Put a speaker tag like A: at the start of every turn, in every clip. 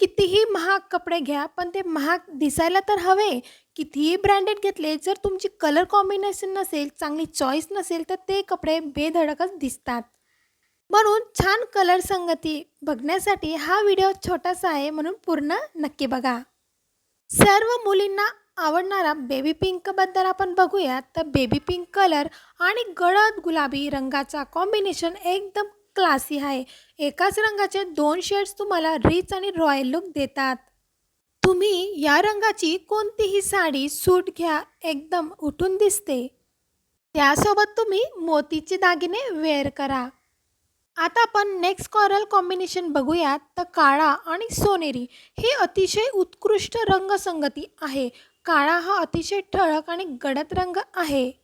A: कितीही महाग कपडे घ्या पण ते महाग दिसायला तर हवे. कितीही ब्रँडेड घेतले जर तुमची कलर कॉम्बिनेशन नसेल चांगली चॉईस नसेल तर ते कपडे बेधडकच दिसतात. म्हणून छान कलर संगती बघण्यासाठी हा व्हिडिओ छोटासा आहे म्हणून पूर्ण नक्की बघा. सर्व मुलींना आवडणारा बेबी पिंकबद्दल आपण बघूया. तर बेबी पिंक कलर आणि गडद गुलाबी रंगाचा कॉम्बिनेशन एकदम क्लासी आहे. एकाच रंगाचे दोन शेड्स तुम्हाला रिच आणि रॉयल लुक देतात. तुम्ही या रंगाची कोणतीही साडी सूट घ्या एकदम उठून दिसते. त्यासोबत तुम्ही मोतीचे दागिने वेअर करा. आता आपण नेक्स्ट कॉरल कॉम्बिनेशन बघूयात. तर काळा आणि सोनेरी हे अतिशय उत्कृष्ट रंगसंगती आहे. काळा हा अतिशय ठळक आणि गडद रंग आहे.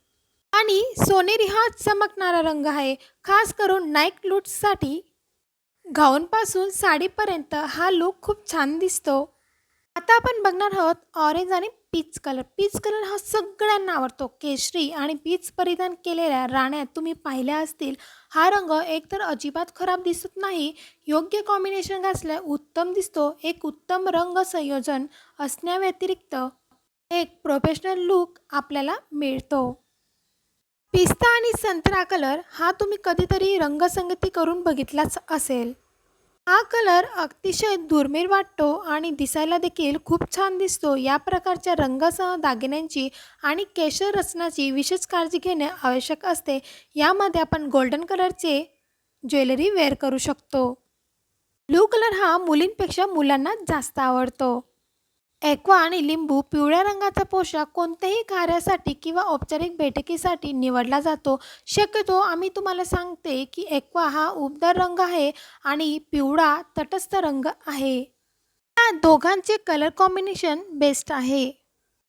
A: आणि सोनेरी हा चमकणारा रंग आहे. खास करून नाईक लूटसाठी गाऊनपासून साडीपर्यंत हा लुक खूप छान दिसतो. आता आपण बघणार आहोत ऑरेंज आणि पीच कलर पीच कलर हा सगळ्यांना आवडतो. केशरी आणि पीच परिधान केलेल्या राण्यात तुम्ही पाहिल्या असतील. हा रंग एकतर अजिबात खराब दिसत नाही. योग्य कॉम्बिनेशन घासल्या उत्तम दिसतो. एक उत्तम रंग संयोजन असण्याव्यतिरिक्त एक प्रोफेशनल लुक आपल्याला मिळतो. पिस्ता आणि संत्रा कलर हा तुम्ही कधीतरी रंगसंगती करून बघितलाच असेल. हा कलर अतिशय दुर्मिळ वाटतो आणि दिसायला देखील खूप छान दिसतो. या प्रकारच्या रंगासह दागिन्यांची आणि केशर रचनाची विशेष काळजी घेणे आवश्यक असते. यामध्ये आपण गोल्डन कलरचे ज्वेलरी वेअर करू शकतो. ब्लू कलर हा मुलींपेक्षा मुलांना जास्त आवडतो. ॲक्वा आणि लिंबू पिवळ्या रंगाचा पोशाख कोणत्याही कार्यासाठी किंवा औपचारिक बैठकीसाठी निवडला जातो. शक्यतो आम्ही तुम्हाला सांगते की एक्वा हा उबदार रंग आहे आणि पिवळा तटस्थ रंग आहे. या दोघांचे कलर कॉम्बिनेशन बेस्ट आहे.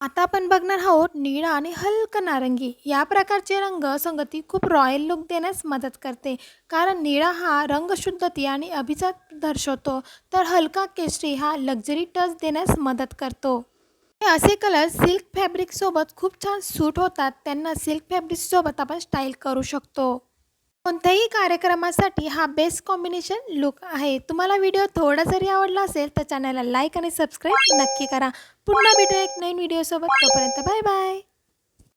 A: आता आपण बघणार आहोत निळा आणि हलकं नारंगी. या प्रकारचे रंग संगती खूप रॉयल लुक देण्यास मदत करते. कारण निळा हा रंगशुद्धती आणि अभिजात दर्शवतो. तर हलका केशरी हा लक्झरी टच देण्यास मदत करतो. हे असे कलर सिल्क फॅब्रिकसोबत खूप छान सूट होतात. त्यांना सिल्क फॅब्रिकसोबत आपण स्टाईल करू शकतो. कोणत्याही कार्यक्रमासाठी हा बेस्ट कॉम्बिनेशन लुक आहे. तुम्हाला व्हिडिओ थोडा जरी आवडला असेल तर चॅनलला लाईक आणि सबस्क्राईब नक्की करा. पुन्हा भेटूया एक नवीन व्हिडिओसोबत तोपर्यंत बाय बाय